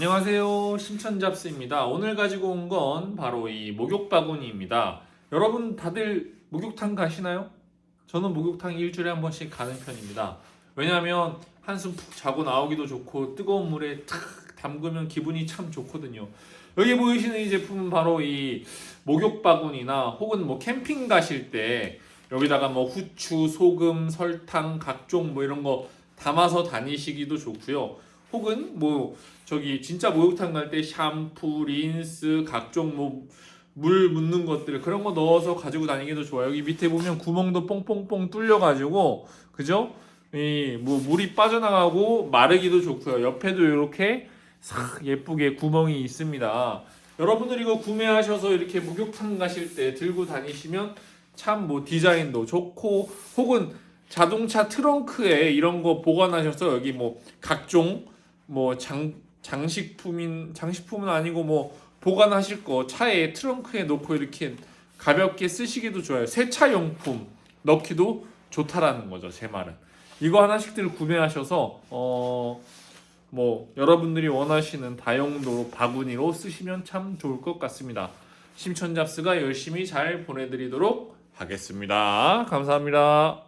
안녕하세요. 심천잡스입니다. 오늘 가지고 온 건 바로 이 목욕 바구니입니다. 여러분 다들 목욕탕 가시나요? 저는 목욕탕 일주일에 한 번씩 가는 편입니다. 왜냐하면 한숨 푹 자고 나오기도 좋고 뜨거운 물에 탁 담그면 기분이 참 좋거든요. 여기 보이시는 이 제품은 바로 이 목욕 바구니나 혹은 뭐 캠핑 가실 때 여기다가 뭐 후추, 소금, 설탕 각종 뭐 이런 거 담아서 다니시기도 좋고요. 혹은 뭐 저기 진짜 목욕탕 갈 때 샴푸, 린스, 각종 뭐 물 묻는 것들 그런 거 넣어서 가지고 다니기도 좋아요. 여기 밑에 보면 구멍도 뽕뽕뽕 뚫려 가지고 그죠? 이 뭐 물이 빠져나가고 마르기도 좋고요. 옆에도 이렇게 싹 예쁘게 구멍이 있습니다. 여러분들 이거 구매하셔서 이렇게 목욕탕 가실 때 들고 다니시면 참 뭐 디자인도 좋고 혹은 자동차 트렁크에 이런 거 보관하셔서 여기 뭐 각종 뭐 장 장식품인 장식품은 아니고 뭐 보관하실 거 차에 트렁크에 놓고 이렇게 가볍게 쓰시기도 좋아요. 세차 용품 넣기도 좋다라는 거죠. 제 말은 이거 하나씩들 구매하셔서 어. 뭐 여러분들이 원하시는 다용도로 바구니로 쓰시면 참 좋을 것 같습니다. 심천잡스가 열심히 잘 보내드리도록 하겠습니다. 감사합니다.